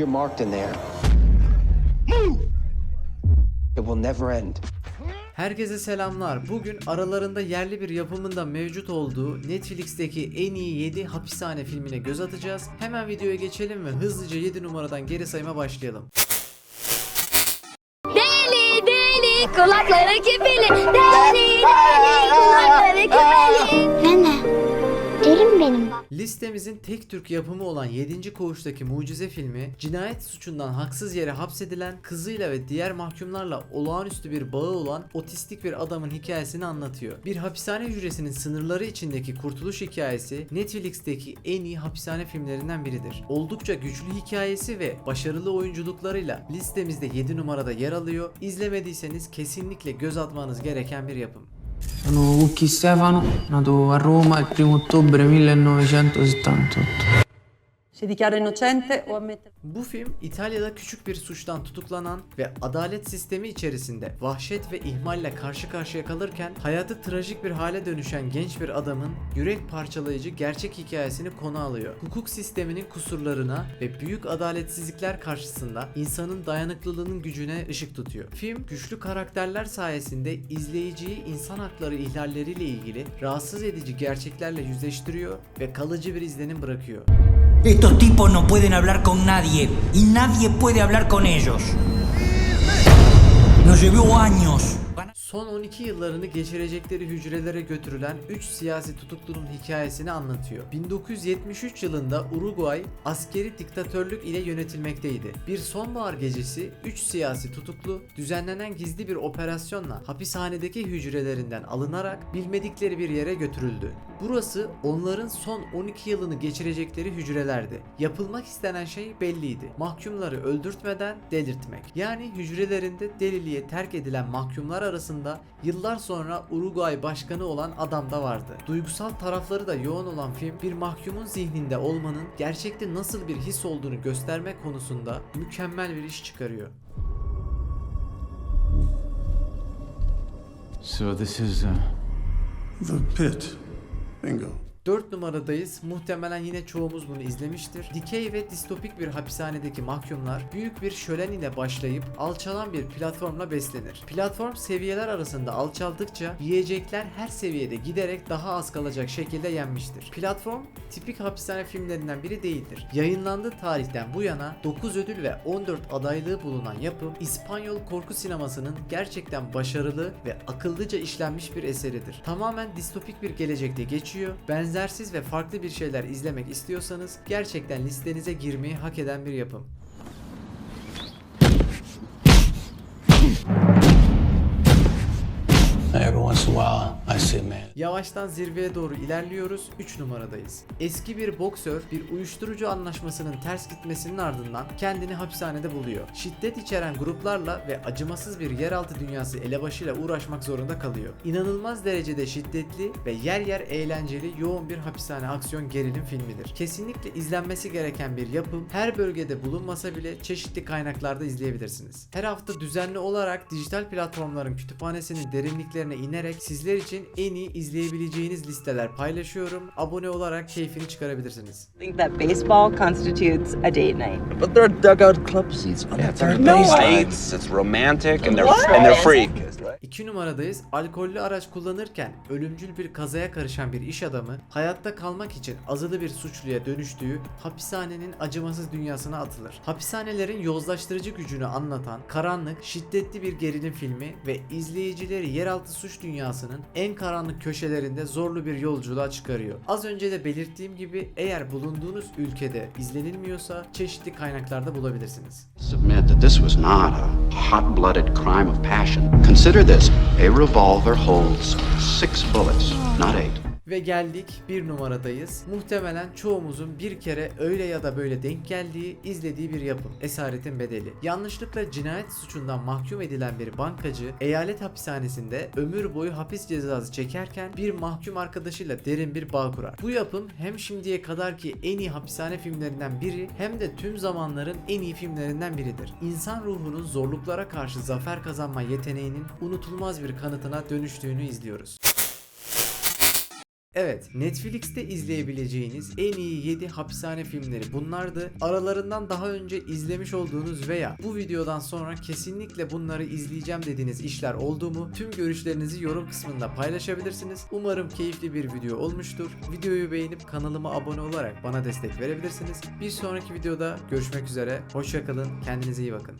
you're marked in there, it will never end. Herkese selamlar. Bugün aralarında yerli bir yapımında mevcut olduğu Netflix'teki en iyi 7 hapishane filmine göz atacağız. Hemen videoya geçelim ve hızlıca 7 numaradan geri sayıma başlayalım. Deli deli kulakları küpeli Deli deli kulakları küpeli Listemizin tek Türk yapımı olan 7. Koğuş'taki mucize filmi, cinayet suçundan haksız yere hapsedilen, kızıyla ve diğer mahkumlarla olağanüstü bir bağı olan otistik bir adamın hikayesini anlatıyor. Bir hapishane hücresinin sınırları içindeki kurtuluş hikayesi Netflix'teki en iyi hapishane filmlerinden biridir. Oldukça güçlü hikayesi ve başarılı oyunculuklarıyla listemizde 7 numarada yer alıyor. İzlemediyseniz kesinlikle göz atmanız gereken bir yapım. Sono Ucchi Stefano, nato a Roma il 1 ottobre 1978. Si dichiara innocente o ammette Bu film İtalya'da küçük bir suçtan tutuklanan ve adalet sistemi içerisinde vahşet ve ihmalle karşı karşıya kalırken hayatı trajik bir hale dönüşen genç bir adamın yürek parçalayıcı gerçek hikayesini konu alıyor. Hukuk sisteminin kusurlarına ve büyük adaletsizlikler karşısında insanın dayanıklılığının gücüne ışık tutuyor. Film güçlü karakterler sayesinde izleyiciyi insan hakları ihlalleriyle ilgili rahatsız edici gerçeklerle yüzleştiriyor ve kalıcı bir izlenim bırakıyor. Estos tipos no pueden hablar con nadie y nadie puede hablar con ellos. Nos llevó años. Son 12 yıllarını geçirecekleri hücrelere götürülen 3 siyasi tutuklunun hikayesini anlatıyor. 1973 yılında Uruguay askeri diktatörlük ile yönetilmekteydi. Bir sonbahar gecesi 3 siyasi tutuklu düzenlenen gizli bir operasyonla hapishanedeki hücrelerinden alınarak bilmedikleri bir yere götürüldü. Burası onların son 12 yılını geçirecekleri hücrelerdi. Yapılmak istenen şey belliydi. Mahkumları öldürtmeden delirtmek. Yani hücrelerinde deliliğe terk edilen mahkumlar arasında yıllar sonra Uruguay başkanı olan adam da vardı. Duygusal tarafları da yoğun olan film bir mahkumun zihninde olmanın gerçekte nasıl bir his olduğunu göstermek konusunda mükemmel bir iş çıkarıyor. So this is uh, The pit. Bingo. 4 numaradayız. Muhtemelen yine çoğumuz bunu izlemiştir. Dikey ve distopik bir hapishanedeki mahkumlar büyük bir şölen ile başlayıp alçalan bir platformla beslenir. Platform seviyeler arasında alçaldıkça yiyecekler her seviyede giderek daha az kalacak şekilde yenmiştir. Platform tipik hapishane filmlerinden biri değildir. Yayınlandığı tarihten bu yana 9 ödül ve 14 adaylığı bulunan yapım İspanyol korku sinemasının gerçekten başarılı ve akıllıca işlenmiş bir eseridir. Tamamen distopik bir gelecekte geçiyor. Benzersiz ve farklı bir şeyler izlemek istiyorsanız gerçekten listenize girmeyi hak eden bir yapım. Every once in a while. Yavaştan zirveye doğru ilerliyoruz. 3 numaradayız. Eski bir boksör bir uyuşturucu anlaşmasının ters gitmesinin ardından kendini hapishanede buluyor. Şiddet içeren gruplarla ve acımasız bir yeraltı dünyası elebaşıyla uğraşmak zorunda kalıyor. İnanılmaz derecede şiddetli ve yer yer eğlenceli yoğun bir hapishane aksiyon gerilim filmidir. Kesinlikle izlenmesi gereken bir yapım. Her bölgede bulunmasa bile çeşitli kaynaklarda izleyebilirsiniz. Her hafta düzenli olarak dijital platformların kütüphanesinin derinliklerine inerek sizler için en iyi izleyebileceğiniz listeler paylaşıyorum. Abone olarak keyfini çıkarabilirsiniz. think that baseball constitutes a date night. But there are dugout club seats on the third base. Dates, it's romantic, and they're and they're free. 2 numaradayız. Alkollü araç kullanırken ölümcül bir kazaya karışan bir iş adamı hayatta kalmak için azılı bir suçluya dönüştüğü hapishanenin acımasız dünyasına atılır. Hapishanelerin yozlaştırıcı gücünü anlatan karanlık, şiddetli bir gerilim filmi ve izleyicileri yeraltı suç dünyasının en karanlık köşelerinde zorlu bir yolculuğa çıkarıyor. Az önce de belirttiğim gibi eğer bulunduğunuz ülkede izlenilmiyorsa çeşitli kaynaklarda bulabilirsiniz. submit that this was not a hot blooded crime of passion. Consider this a revolver holds six bullets, not eight. Ve geldik bir numaradayız. Muhtemelen çoğumuzun bir kere öyle ya da böyle denk geldiği, izlediği bir yapım. Esaretin Bedeli. Yanlışlıkla cinayet suçundan mahkum edilen bir bankacı eyalet hapishanesinde ömür boyu hapis cezası çekerken bir mahkum arkadaşıyla derin bir bağ kurar. Bu yapım hem şimdiye kadarki en iyi hapishane filmlerinden biri hem de tüm zamanların en iyi filmlerinden biridir. İnsan ruhunun zorluklara karşı zafer kazanma yeteneğinin unutulmaz bir kanıtına dönüştüğünü izliyoruz. Evet, Netflix'te izleyebileceğiniz en iyi 7 hapishane filmleri bunlardı. Aralarından daha önce izlemiş olduğunuz veya bu videodan sonra kesinlikle bunları izleyeceğim dediğiniz işler oldu mu? Tüm görüşlerinizi yorum kısmında paylaşabilirsiniz. Umarım keyifli bir video olmuştur. Videoyu beğenip kanalıma abone olarak bana destek verebilirsiniz. Bir sonraki videoda görüşmek üzere. Hoşçakalın. Kendinize iyi bakın.